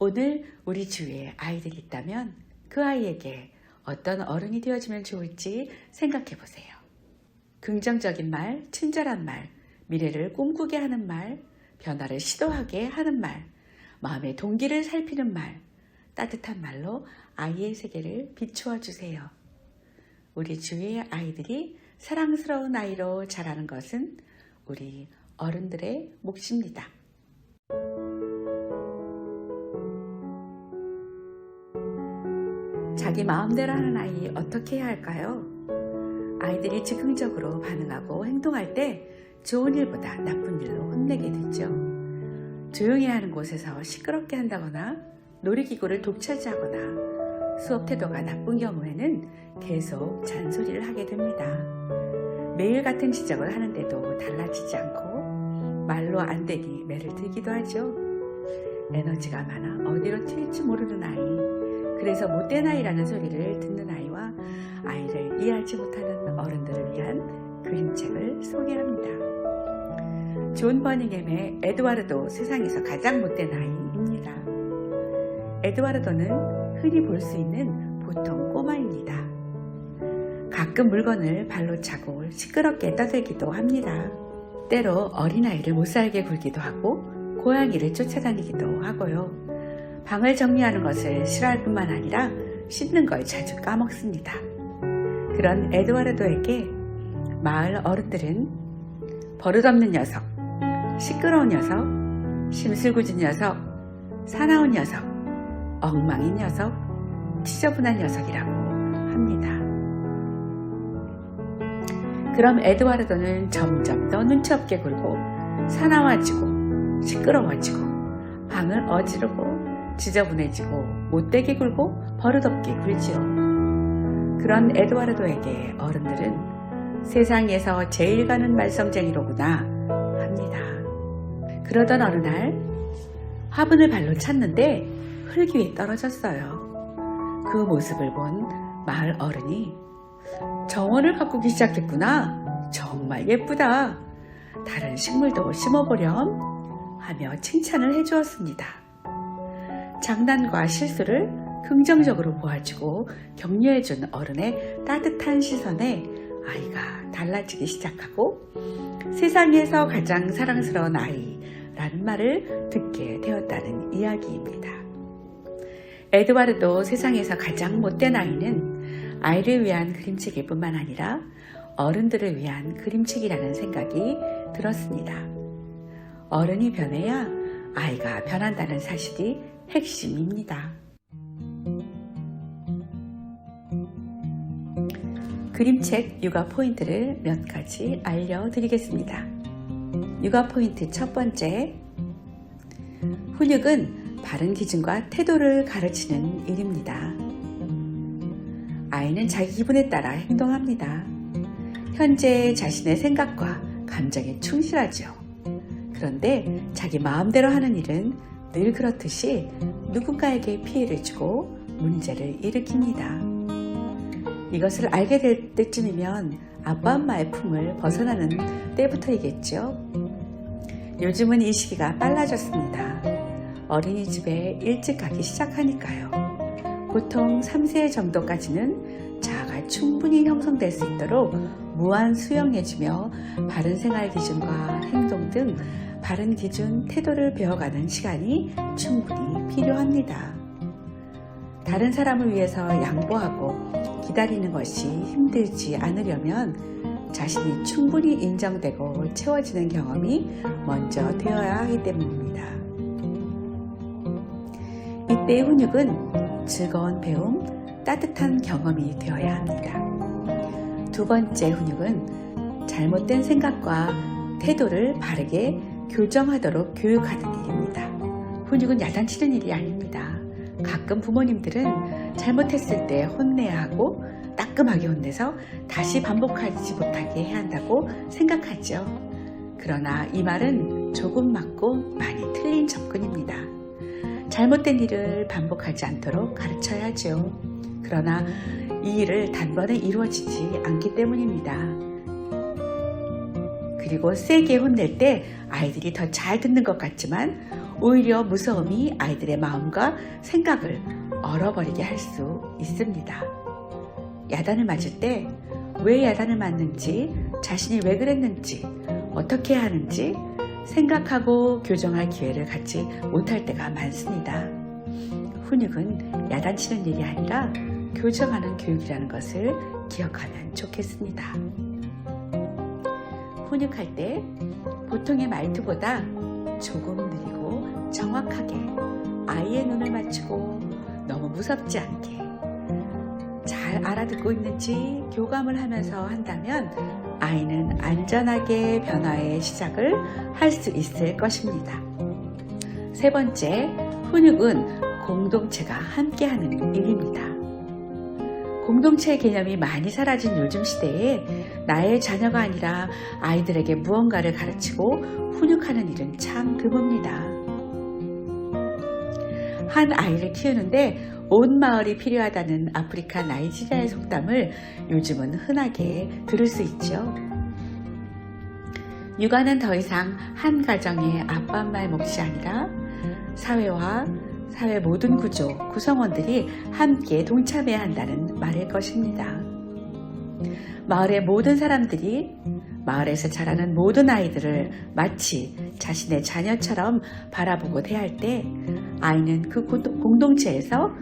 오늘 우리 주위에 아이들이 있다면 그 아이에게 어떤 어른이 되어주면 좋을지 생각해 보세요. 긍정적인 말, 친절한 말, 미래를 꿈꾸게 하는 말, 변화를 시도하게 하는 말, 마음의 동기를 살피는 말, 따뜻한 말로 아이의 세계를 비추어 주세요. 우리 주위의 아이들이 사랑스러운 아이로 자라는 것은 우리 어른들의 몫입니다. 자기 마음대로 하는 아이 어떻게 해야 할까요? 아이들이 즉흥적으로 반응하고 행동할 때 좋은 일보다 나쁜 일로 혼내게 되죠. 조용히 하는 곳에서 시끄럽게 한다거나 놀이기구를 독차지하거나 수업 태도가 나쁜 경우에는 계속 잔소리를 하게 됩니다. 매일 같은 지적을 하는데도 달라지지 않고 말로 안 되니 매를 들기도 하죠. 에너지가 많아 어디로 튈지 모르는 아이. 그래서 못된 아이라는 소리를 듣는 아이와 아이를 이해하지 못하는 어른들을 위한 그림책을 소개합니다. 존 버닝햄의 에드와르도 세상에서 가장 못된 아이입니다. 에드와르도는 흔히 볼 수 있는 보통 꼬마입니다. 가끔 물건을 발로 차고 시끄럽게 떠들기도 합니다. 때로 어린아이를 못살게 굴기도 하고 고양이를 쫓아다니기도 하고요. 방을 정리하는 것을 싫어할 뿐만 아니라 씻는 걸 자주 까먹습니다. 그런 에드와르도에게 마을 어른들은 버릇없는 녀석, 시끄러운 녀석, 심술궂은 녀석, 사나운 녀석, 엉망인 녀석, 지저분한 녀석이라고 합니다. 그럼 에드와르도는 점점 더 눈치 없게 굴고 사나워지고 시끄러워지고 방을 어지르고 지저분해지고 못되게 굴고 버릇없게 굴지요. 그런 에드와르도에게 어른들은 세상에서 제일 가는 말썽쟁이로구나 합니다. 그러던 어느 날 화분을 발로 찼는데 흙 위에 떨어졌어요. 그 모습을 본 마을 어른이 정원을 가꾸기 시작했구나. 정말 예쁘다. 다른 식물도 심어보렴 하며 칭찬을 해주었습니다. 장난과 실수를 긍정적으로 보아주고 격려해준 어른의 따뜻한 시선에 아이가 달라지기 시작하고 세상에서 가장 사랑스러운 아이라는 말을 듣게 되었다는 이야기입니다. 에드와르도 세상에서 가장 못된 아이는 아이를 위한 그림책일 뿐만 아니라 어른들을 위한 그림책이라는 생각이 들었습니다. 어른이 변해야 아이가 변한다는 사실이 핵심입니다. 그림책 육아 포인트를 몇 가지 알려드리겠습니다. 육아 포인트 첫 번째. 훈육은 바른 기준과 태도를 가르치는 일입니다. 아이는 자기 기분에 따라 행동합니다. 현재 자신의 생각과 감정에 충실하죠. 그런데 자기 마음대로 하는 일은 늘 그렇듯이 누군가에게 피해를 주고 문제를 일으킵니다. 이것을 알게 될 때쯤이면 아빠 엄마의 품을 벗어나는 때부터이겠죠. 요즘은 이 시기가 빨라졌습니다. 어린이집에 일찍 가기 시작하니까요. 보통 3세 정도까지는 자아가 충분히 형성될 수 있도록 무한 수용해주며 바른 생활 기준과 행동 등 바른 기준, 태도를 배워가는 시간이 충분히 필요합니다. 다른 사람을 위해서 양보하고 기다리는 것이 힘들지 않으려면 자신이 충분히 인정되고 채워지는 경험이 먼저 되어야 하기 때문입니다. 이때의 훈육은 즐거운 배움, 따뜻한 경험이 되어야 합니다. 두 번째 훈육은 잘못된 생각과 태도를 바르게 교정하도록 교육하는 일입니다. 훈육은 야단치는 일이 아닙니다. 가끔 부모님들은 잘못했을 때 혼내야 하고 따끔하게 혼내서 다시 반복하지 못하게 해야 한다고 생각하죠. 그러나 이 말은 조금 맞고 많이 틀린 접근입니다. 잘못된 일을 반복하지 않도록 가르쳐야죠. 그러나 이 일을 단번에 이루어지지 않기 때문입니다. 그리고 세게 혼낼 때 아이들이 더 잘 듣는 것 같지만 오히려 무서움이 아이들의 마음과 생각을 얼어버리게 할 수 있습니다. 야단을 맞을 때 왜 야단을 맞는지, 자신이 왜 그랬는지, 어떻게 하는지 생각하고 교정할 기회를 갖지 못할 때가 많습니다. 훈육은 야단치는 일이 아니라 교정하는 교육이라는 것을 기억하면 좋겠습니다. 훈육할 때 보통의 말투보다 조금 느리고 정확하게 아이의 눈을 맞추고 너무 무섭지 않게 잘 알아듣고 있는지 교감을 하면서 한다면 아이는 안전하게 변화의 시작을 할 수 있을 것입니다. 세 번째, 훈육은 공동체가 함께하는 일입니다. 공동체 개념이 많이 사라진 요즘 시대에 나의 자녀가 아니라 아이들에게 무언가를 가르치고 훈육하는 일은 참 드뭅니다. 한 아이를 키우는데 온 마을이 필요하다는 아프리카 나이지리아의 속담을 요즘은 흔하게 들을 수 있죠. 육아는 더 이상 한 가정의 아빠 말 몫이 아니라 사회와 사회 모든 구조, 구성원들이 함께 동참해야 한다는 말일 것입니다. 마을의 모든 사람들이 마을에서 자라는 모든 아이들을 마치 자신의 자녀처럼 바라보고 대할 때 아이는 그 고- 공동체에서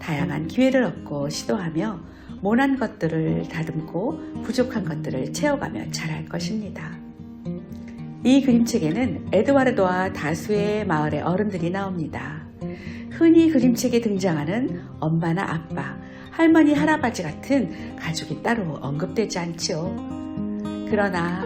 다양한 기회를 얻고 시도하며 모난 것들을 다듬고 부족한 것들을 채워가며 자랄 것입니다. 이 그림책에는 에드와르도와 다수의 마을의 어른들이 나옵니다. 흔히 그림책에 등장하는 엄마나 아빠, 할머니, 할아버지 같은 가족이 따로 언급되지 않지요. 그러나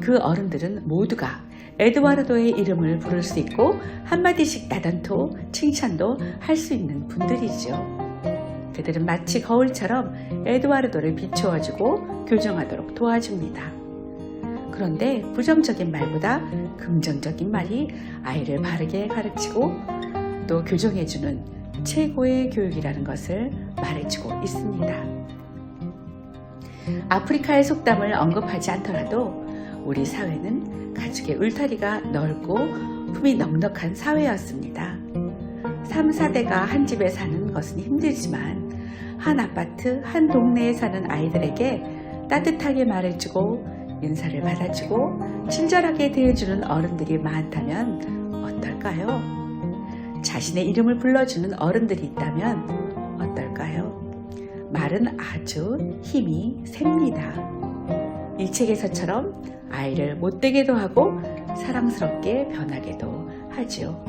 그 어른들은 모두가 에드와르도의 이름을 부를 수 있고 한마디씩 따단토 칭찬도 할 수 있는 분들이죠. 그들은 마치 거울처럼 에드와르도를 비추어주고 교정하도록 도와줍니다. 그런데 부정적인 말보다 긍정적인 말이 아이를 바르게 가르치고 또 교정해주는 최고의 교육이라는 것을 말해주고 있습니다. 아프리카의 속담을 언급하지 않더라도 우리 사회는 가족의 울타리가 넓고 품이 넉넉한 사회였습니다. 3, 4대가 한 집에 사는 것은 힘들지만 한 아파트, 한 동네에 사는 아이들에게 따뜻하게 말해주고 인사를 받아주고 친절하게 대해주는 어른들이 많다면 어떨까요? 자신의 이름을 불러주는 어른들이 있다면 어떨까요? 말은 아주 힘이 셉니다. 이 책에서처럼 아이를 못되게도 하고 사랑스럽게 변하게도 하죠.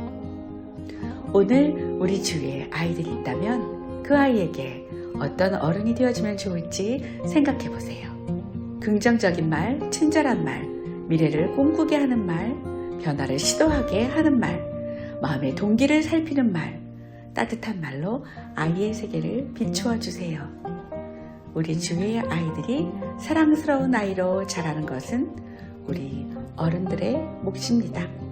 오늘 우리 주위에 아이들이 있다면 그 아이에게 어떤 어른이 되어주면 좋을지 생각해 보세요. 긍정적인 말, 친절한 말, 미래를 꿈꾸게 하는 말, 변화를 시도하게 하는 말, 마음의 동기를 살피는 말, 따뜻한 말로 아이의 세계를 비추어 주세요. 우리 주위의 아이들이 사랑스러운 아이로 자라는 것은 우리 어른들의 몫입니다.